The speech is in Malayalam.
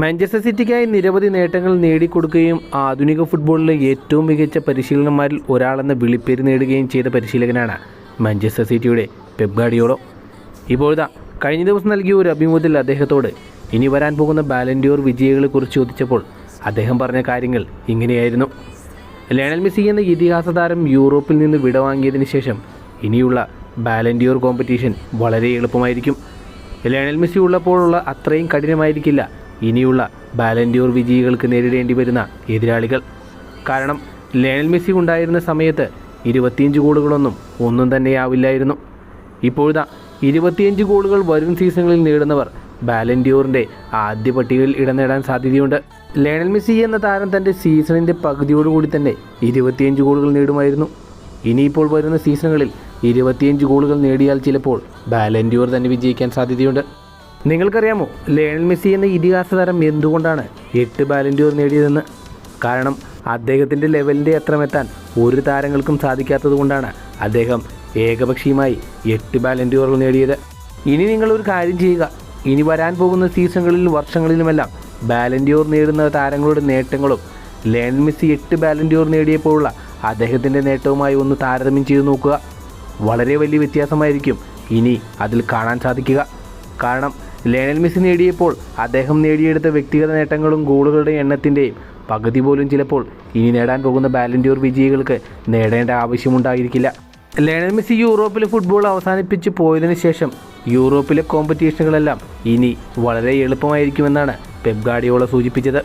മാഞ്ചസ്റ്റർ സിറ്റിക്കായി നിരവധി നേട്ടങ്ങൾ നേടിക്കൊടുക്കുകയും ആധുനിക ഫുട്ബോളിലെ ഏറ്റവും മികച്ച പരിശീലകന്മാരിൽ ഒരാളെന്ന വിളിപ്പേര് നേടുകയും ചെയ്ത പരിശീലകനാണ് മാഞ്ചസ്റ്റർ സിറ്റിയുടെ പെബ് ഗാഡിയോളോ ഇപ്പോഴത്തെ കഴിഞ്ഞ ദിവസം നൽകിയ ഒരു അഭിമുഖത്തിൽ അദ്ദേഹത്തോട് ഇനി വരാൻ പോകുന്ന ബാലൻഡിയോർ വിജയികളെക്കുറിച്ച് ചോദിച്ചപ്പോൾ അദ്ദേഹം പറഞ്ഞ കാര്യങ്ങൾ ഇങ്ങനെയായിരുന്നു. ലയണൽ മെസ്സി എന്ന ഇതിഹാസ താരം യൂറോപ്പിൽ നിന്ന് വിടവാങ്ങിയതിന് ശേഷം ഇനിയുള്ള ബാലൻഡിയോർ കോമ്പറ്റീഷൻ വളരെ എളുപ്പമായിരിക്കും. ലയണൽ മെസ്സി ഉള്ളപ്പോഴുള്ള അത്രയും കഠിനമായിരിക്കില്ല. ഇനിയുള്ള ബാലൻഡിയോർ വിജയികൾക്ക് നേരിടേണ്ടി വരുന്ന എതിരാളികൾ. കാരണം ലയണൽ മെസ്സി ഉണ്ടായിരുന്ന സമയത്ത് ഇരുപത്തിയഞ്ച് ഗോളുകളൊന്നും ഒന്നും തന്നെയാവില്ലായിരുന്നു. ഇപ്പോഴത്തെ ഇരുപത്തിയഞ്ച് ഗോളുകൾ വരും സീസണുകളിൽ നേടുന്നവർ ബാലൻഡിയോറിന്റെ ആദ്യ പട്ടികയിൽ ഇടം നേടാൻ സാധ്യതയുണ്ട്. ലയണൽ മെസ്സി എന്ന താരം തന്റെ സീസണിന്റെ പകുതിയോടുകൂടി തന്നെ ഇരുപത്തിയഞ്ച് ഗോളുകൾ നേടുമായിരുന്നു. ഇനിയിപ്പോൾ വരുന്ന സീസണുകളിൽ ഇരുപത്തിയഞ്ച് ഗോളുകൾ നേടിയാൽ ചിലപ്പോൾ ബാലൻഡിയോർ തന്നെ വിജയിക്കാൻ സാധ്യതയുണ്ട്. നിങ്ങൾക്കറിയാമോ ലയണൽ മെസ്സി എന്ന ഇതിഹാസ താരം എന്തുകൊണ്ടാണ് എട്ട് ബാലൻഡിയോർ നേടിയതെന്ന്? കാരണം അദ്ദേഹത്തിന്റെ ലെവലിന്റെ അത്രമെത്താൻ ഒരു താരങ്ങൾക്കും സാധിക്കാത്തതുകൊണ്ടാണ് അദ്ദേഹം ഏകപക്ഷീയമായി എട്ട് ബാലൻഡിയോറുകൾ നേടിയത്. ഇനി നിങ്ങൾ ഒരു കാര്യം ചെയ്യുക. ഇനി വരാൻ പോകുന്ന സീസണുകളിലും വർഷങ്ങളിലുമെല്ലാം ബാലൻഡിയോർ നേടുന്ന താരങ്ങളുടെ നേട്ടങ്ങളും ലയണൽ മെസ്സി എട്ട് ബാലൻഡിയോർ നേടിയപ്പോഴുള്ള അദ്ദേഹത്തിന്റെ നേട്ടവുമായി ഒന്ന് താരതമ്യം ചെയ്തു നോക്കുക. വളരെ വലിയ വ്യത്യാസമായിരിക്കും ഇനി അതിൽ കാണാൻ സാധിക്കുക. കാരണം ലയണൽ മെസ്സി നേടിയപ്പോൾ അദ്ദേഹം നേടിയെടുത്ത വ്യക്തിഗത നേട്ടങ്ങളും ഗോളുകളുടെ എണ്ണത്തിന്റെയും പകുതി പോലും ചിലപ്പോൾ ഇനി നേടാൻ പോകുന്ന ബാലൻഡ്യൂർ വിജയികൾക്ക് നേടേണ്ട ആവശ്യമുണ്ടായിരിക്കില്ല. ലയണൽ മെസ്സി യൂറോപ്പിലെ ഫുട്ബോൾ അവസാനിപ്പിച്ച് പോയതിനു ശേഷം യൂറോപ്പിലെ കോമ്പറ്റീഷനുകളെല്ലാം ഇനി വളരെ എളുപ്പമായിരിക്കുമെന്നാണ് പെപ് ഗാർഡിയോള സൂചിപ്പിച്ചത്.